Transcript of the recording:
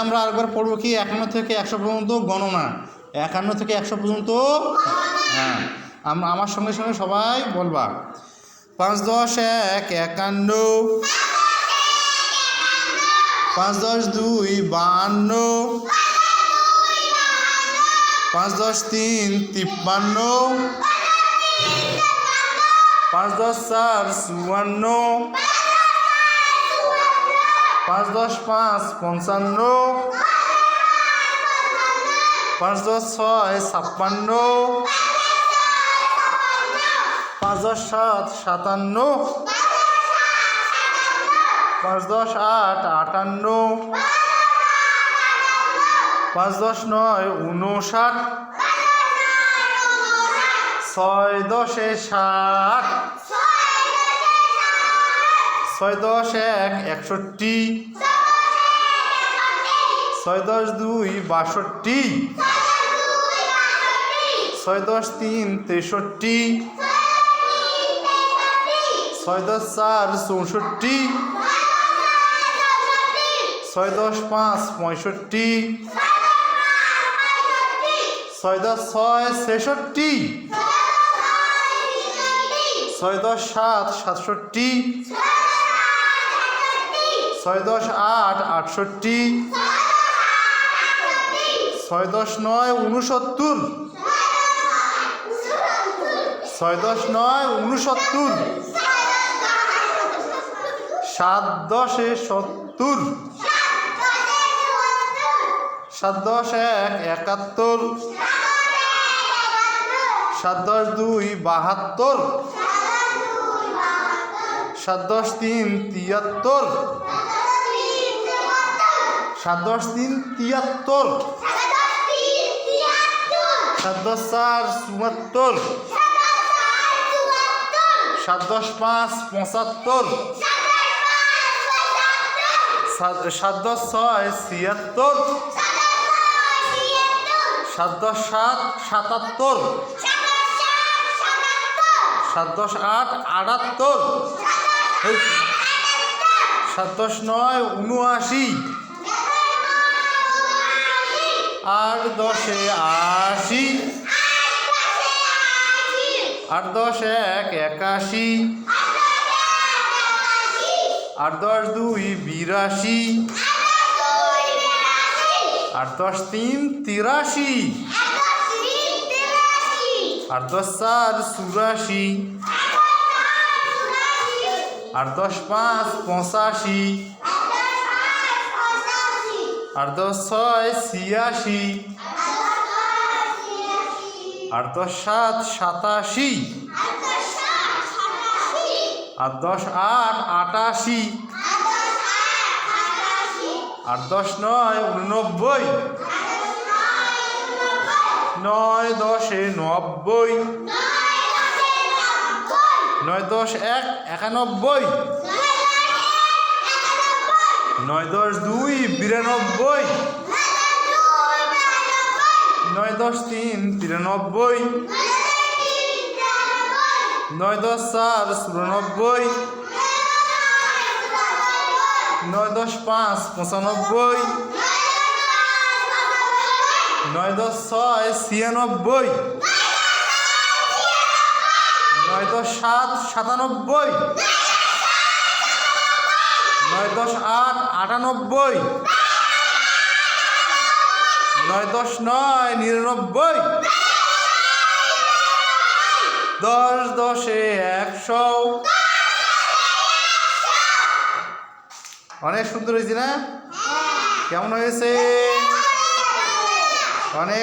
আমরা আরেকবার পড়ব কি? একান্ন থেকে একশো পর্যন্ত গণনা। একান্ন থেকে একশো পর্যন্ত হ্যাঁ আম- আমার সঙ্গে সঙ্গে সবাই বলবা। পাঁচ দশ এক, একান্ন। পাঁচ দশ দুই, বাহান্ন। পাঁচ দশ তিন, তিপ্পান্ন। পাঁচ দশ চার, চুয়ান্ন। পাঁচ দশ পাঁচ, পঞ্চান্ন। পাঁচ দশ ছয়, ছাপ্পান্ন। পাঁচ দশ সাত, সাতান্ন। পাঁচ দশ আট, আটান্ন। পাঁচ দশ নয় উনষাট ছয় দশে ষাট ছয় দশ এক একষট্টি। ছয় দশ দুই বাষট্টি। ছয় দশ তিন তেষট্টি। ছয় দশ চার চৌষট্টি। ছয় দশ পাঁচ পঁয়ষট্টি। ছয় দশ ছয় ছেষট্টি। ছয় দশ সাত সাতষট্টি। ছয় দশ আট আটষট্টি। ছয় দশ নয় উনসত্তর ছয় দশ নয় উনসত্তর সাত দশে সত্তর। সাত দশ এক একাত্তর। সাত দশ দুই বাহাত্তর। সাত দশ তিন তিয়াত্তর। সাত দশ তিন তিয়াত্তর। সাত দশ চার চুয়াত্তর। সাত দশ পাঁচ পঁচাত্তর। সাত- দশ ছয় ছিয়াত্তর। সাত দশ সাত সাতাত্তর। সাত দশ আট আটাত্তর। সাত দশ নয় উনআশি। আট দশে আশি। আট দশ এক একাশি। আট দশ দুই বিরাশি। আট দশ তিন তিরাশি। আট দশ চার চুরাশি। আট দশ পাঁচ পঁচাশি। আট দশ ছয় ছিয়াশি। আট দশ সাত সাতাশি। আট দশ আট আটাশি। আট দশ নয় উননব্বই। নয় দশে নব্বই। নয় দশ এক একানব্বই। নয় দশ দুই বিরানব্বই। নয় দশ তিন তিরানব্বই নয় দশ চার চুরানব্বই। নয় দশ পাঁচ পঁচানব্বই। নয় দশ ছয় ছিয়ানব্বই। নয় দশ সাত সাতানব্বই। নয় দশ আট আটানব্বই। নয় দশ নয় নিরানব্বই। দশ দশে একশো। অনেক সুন্দর হয়েছে না? কেমন হয়েছে? অনেক